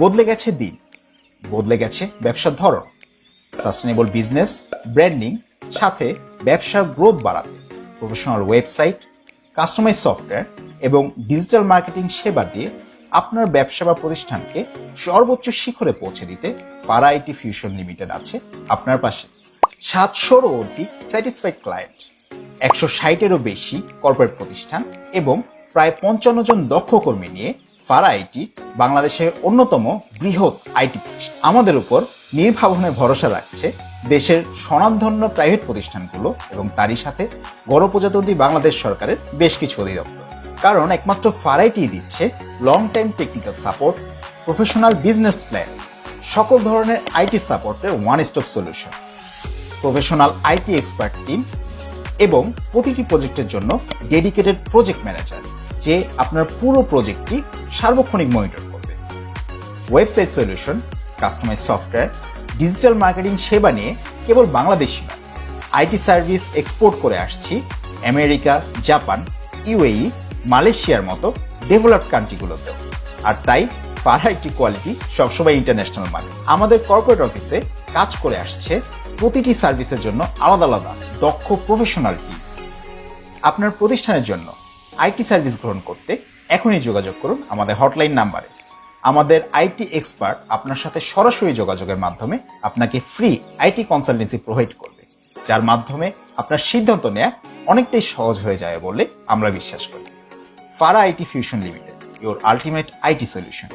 বদলে গেছে দিন, বদলে গেছে ব্যবসার ধরন সাস্টেনেবল বিজনেস ব্র্যান্ডিং সাথে ব্যবসার গ্রোথ বাড়াতে প্রফেশনাল ওয়েবসাইট কাস্টমাইজ সফটওয়্যার এবং ডিজিটাল মার্কেটিং সেবা দিয়ে আপনার ব্যবসা বা প্রতিষ্ঠানকে সর্বোচ্চ শিখরে পৌঁছে দিতে ফারা আইটি ফিউশন লিমিটেড আছে আপনার পাশে। সাতশোরও অধিক স্যাটিসফাইড ক্লায়েন্ট একশো ষাটেরও বেশি কর্পোরেট প্রতিষ্ঠান এবং প্রায় পঞ্চান্ন জন দক্ষ কর্মী নিয়ে ফারা আইটি বাংলাদেশের অন্যতম বৃহৎ আইটি প্রতিষ্ঠান। আমাদের উপর নির্ভাবনে ভরসা রাখছে দেশের স্বনামধন্য প্রাইভেট প্রতিষ্ঠানগুলো এবং তারই সাথে গণপ্রজাতন্ত্রী বাংলাদেশ সরকারের বেশ কিছু অধিদপ্তর। কারণ একমাত্র ফারাইটি দিচ্ছে long time technical support professional business plan সকল ধরনের আইটি সাপোর্টের one stop solution professional IT expert team এবং প্রতিটি প্রজেক্টের জন্য ডেডিকেটেড প্রজেক্ট ম্যানেজার যে আপনার পুরো প্রজেক্টটি সার্বক্ষণিক মনিটর করবে। Website solution, customise software, digital marketing সেবা নিয়ে কেবল বাংলাদেশি নয়, আইটি সার্ভিস এক্সপোর্ট করে আসছি আমেরিকা, জাপান, ইউএই, মালয়েশিয়ার মতো ডেভেলপড কান্ট্রিগুলোতেও। আর তাই আইটি কোয়ালিটি সবসময় ইন্টারন্যাশনাল মানে আমাদের কর্পোরেট অফিসে কাজ করে আসছে প্রতিটি সার্ভিসের জন্য আলাদা আলাদা দক্ষ প্রফেশনাল টিম। আপনার প্রতিষ্ঠানের জন্য আইটি সার্ভিস গ্রহণ করতে এখনই যোগাযোগ করুন আমাদের হটলাইন নাম্বারে। আমাদের আইটি এক্সপার্ট আপনার সাথে সরাসরি যোগাযোগের মাধ্যমে আপনাকে ফ্রি আইটি কনসালটেন্সি প্রোভাইড করবে, যার মাধ্যমে আপনার সিদ্ধান্ত নেওয়া অনেকটাই সহজ হয়ে যায় বলে আমরা বিশ্বাস করি। Fara IT fusion limited, your ultimate IT solution.